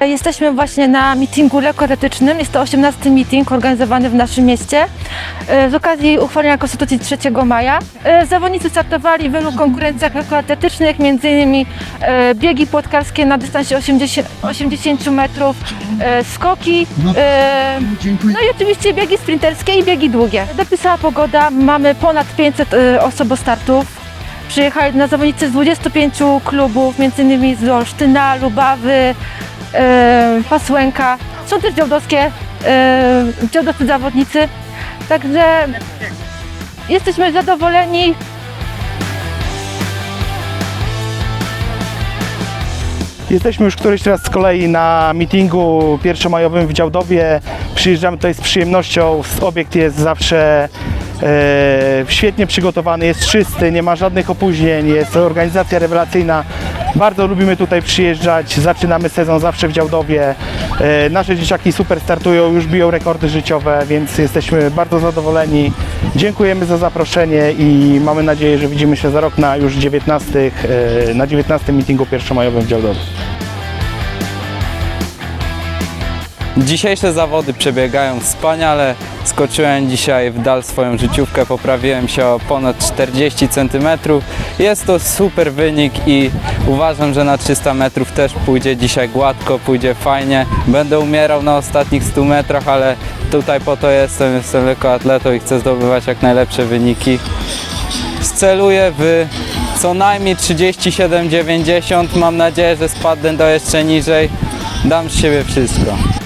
Jesteśmy właśnie na meetingu lekkoatletycznym. Jest to 18 meeting organizowany w naszym mieście e, z okazji uchwalenia Konstytucji 3 maja. E, Zawodnicy startowali w wielu konkurencjach lekkoatletycznych, m.in. e, biegi płotkarskie na dystansie 80, 80 metrów, skoki, e, no i oczywiście biegi sprinterskie i biegi długie. Dopisała pogoda, mamy ponad 500 e, osobostartów. Przyjechali na zawodnicy z 25 klubów, m.in. z Olsztyna, Lubawy, Pasłęka. Są też działdowskie, e, działdowscy zawodnicy. Także jesteśmy zadowoleni. Jesteśmy już któryś raz z kolei na meetingu pierwszomajowym w Działdowie. Przyjeżdżamy tutaj z przyjemnością. Obiekt jest zawsze e, świetnie przygotowany, jest czysty, nie ma żadnych opóźnień, jest organizacja rewelacyjna. Bardzo lubimy tutaj przyjeżdżać. Zaczynamy sezon zawsze w Działdowie. E, nasze dzieciaki super startują, już biją rekordy życiowe, więc jesteśmy bardzo zadowoleni. Dziękujemy za zaproszenie i mamy nadzieję, że widzimy się za rok na już 19, e, na 19 meetingu pierwszomajowym w Działdowie. Dzisiejsze zawody przebiegają wspaniale. Skoczyłem dzisiaj w dal swoją życiówkę, poprawiłem się o ponad 40 cm. Jest to super wynik i uważam, że na 300 metrów też pójdzie dzisiaj gładko, pójdzie fajnie. Będę umierał na ostatnich 100 metrach, ale tutaj po to jestem, jestem lekkoatletą i chcę zdobywać jak najlepsze wyniki. Celuję w co najmniej 37,90. Mam nadzieję, że spadnę do jeszcze niżej. Dam z siebie wszystko.